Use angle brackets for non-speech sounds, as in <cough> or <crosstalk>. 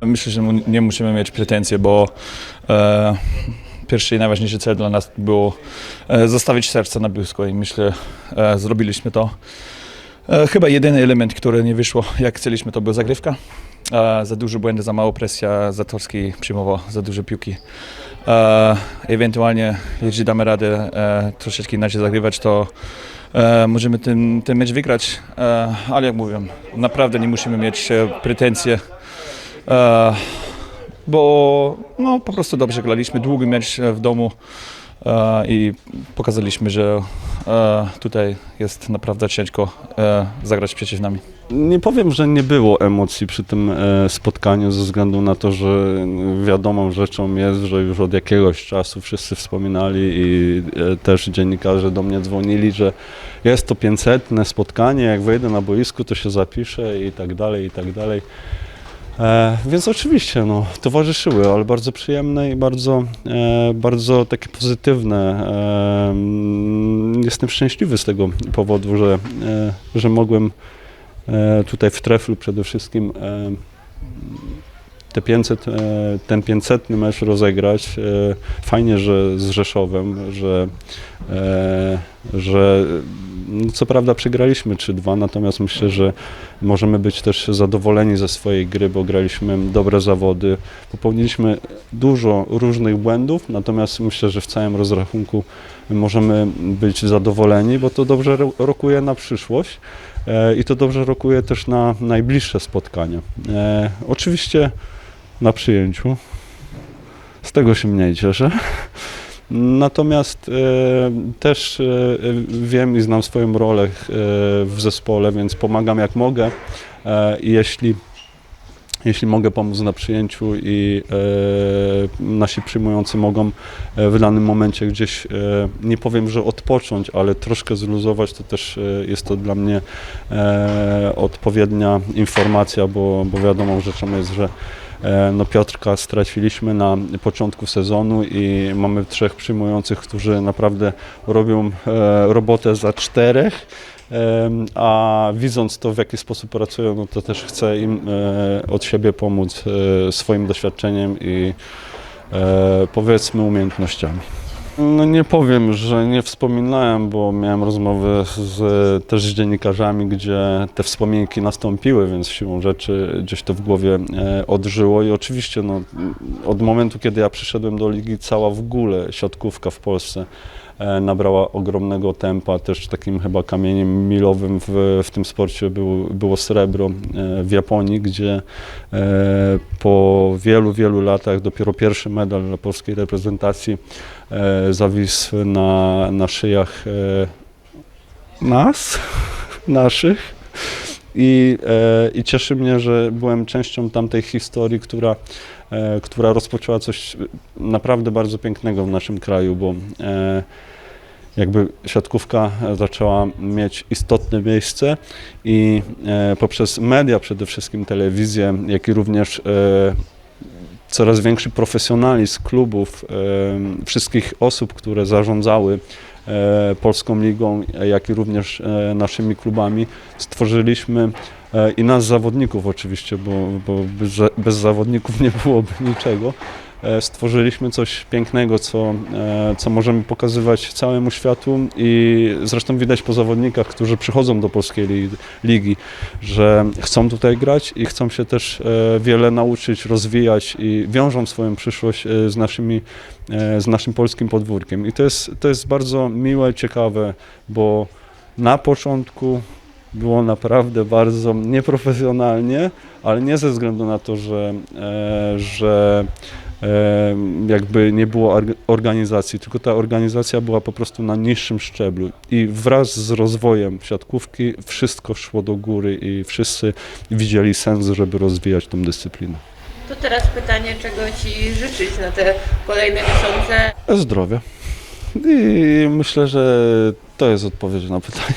Myślę, że nie musimy mieć pretensje, bo e, pierwszy i najważniejszy cel dla nas było e, zostawić serce na boisku i myślę, e, zrobiliśmy to. E, chyba jedyny element, który nie wyszło jak chcieliśmy, to była zagrywka. E, za dużo błędy, za mało presja, Zatorski przyjmował za dużo piłki. E, ewentualnie, jeśli damy radę e, troszeczkę inaczej zagrywać, to e, możemy ten, ten mecz wygrać, e, ale jak mówię, naprawdę nie musimy mieć e, pretensje. E, bo no, po prostu dobrze graliśmy, długi mecz e, w domu e, i pokazaliśmy, że tutaj jest naprawdę ciężko zagrać przeciw nami. Nie powiem, że nie było emocji przy tym spotkaniu ze względu na to, że wiadomą rzeczą jest, że już od jakiegoś czasu wszyscy wspominali i też dziennikarze do mnie dzwonili, że jest to 500 spotkanie, jak wejdę na boisku to się zapiszę i tak dalej, i tak dalej. E, więc oczywiście no, towarzyszyły, ale bardzo przyjemne i bardzo, e, bardzo takie pozytywne. E, mm, jestem szczęśliwy z tego powodu, że, e, że mogłem e, tutaj w treflu przede wszystkim e, te 500, e, ten 500 mecz rozegrać. E, Fajnie, że z Rzeszowem, że, e, że no co prawda przegraliśmy 3-2, natomiast myślę, że możemy być też zadowoleni ze swojej gry, bo graliśmy dobre zawody. Popełniliśmy dużo różnych błędów, natomiast myślę, że w całym rozrachunku możemy być zadowoleni, bo to dobrze ro- rokuje na przyszłość. E, I to dobrze rokuje też na najbliższe spotkania. E, oczywiście na przyjęciu. Z tego się mniej cieszę. Natomiast e, też e, wiem i znam swoją rolę e, w zespole, więc pomagam jak mogę. Jeśli, jeśli mogę pomóc na przyjęciu i e, nasi przyjmujący mogą w danym momencie gdzieś, e, nie powiem, że odpocząć, ale troszkę zluzować, to też e, jest to dla mnie e, odpowiednia informacja, bo, bo wiadomą rzeczą jest, że no Piotrka straciliśmy na początku sezonu i mamy trzech przyjmujących, którzy naprawdę robią e, robotę za czterech. A widząc to, w jaki sposób pracują, no to też chcę im e, od siebie pomóc e, swoim doświadczeniem i e, powiedzmy umiejętnościami. No nie powiem, że nie wspominałem, bo miałem rozmowy z, też z dziennikarzami, gdzie te wspominki nastąpiły, więc siłą rzeczy gdzieś to w głowie e, odżyło. I oczywiście no, od momentu, kiedy ja przyszedłem do ligi, cała w ogóle siatkówka w Polsce nabrała ogromnego tempa, też takim chyba kamieniem milowym w, w tym sporcie był, było srebro e, w Japonii, gdzie e, po wielu, wielu latach dopiero pierwszy medal dla polskiej reprezentacji e, zawisł na, na szyjach e, nas, <laughs> naszych. I, e, I cieszy mnie, że byłem częścią tamtej historii, która, e, która rozpoczęła coś naprawdę bardzo pięknego w naszym kraju, bo e, jakby siatkówka zaczęła mieć istotne miejsce i e, poprzez media, przede wszystkim telewizję, jak i również e, coraz większy profesjonalizm klubów, e, wszystkich osób, które zarządzały Polską Ligą, jak i również e, naszymi klubami, stworzyliśmy e, i nas zawodników oczywiście, bo, bo bez, bez zawodników <laughs> nie byłoby niczego. E, Stworzyliśmy coś pięknego, co, e, co możemy pokazywać całemu światu i zresztą widać po zawodnikach, którzy przychodzą do polskiej li- ligi, że chcą tutaj grać i chcą się też e, wiele nauczyć, rozwijać i wiążą swoją przyszłość z, naszymi, z naszym polskim podwórkiem. I to jest, to jest bardzo miłe, ciekawe, bo na początku było naprawdę bardzo nieprofesjonalnie, ale nie ze względu na to, że, że jakby nie było org- organizacji, tylko ta organizacja była po prostu na niższym szczeblu i wraz z rozwojem siatkówki wszystko szło do góry i wszyscy widzieli sens, żeby rozwijać tą dyscyplinę. To teraz pytanie, czego Ci życzyć na te kolejne miesiące? Zdrowia. I myślę, że to jest odpowiedź na pytanie.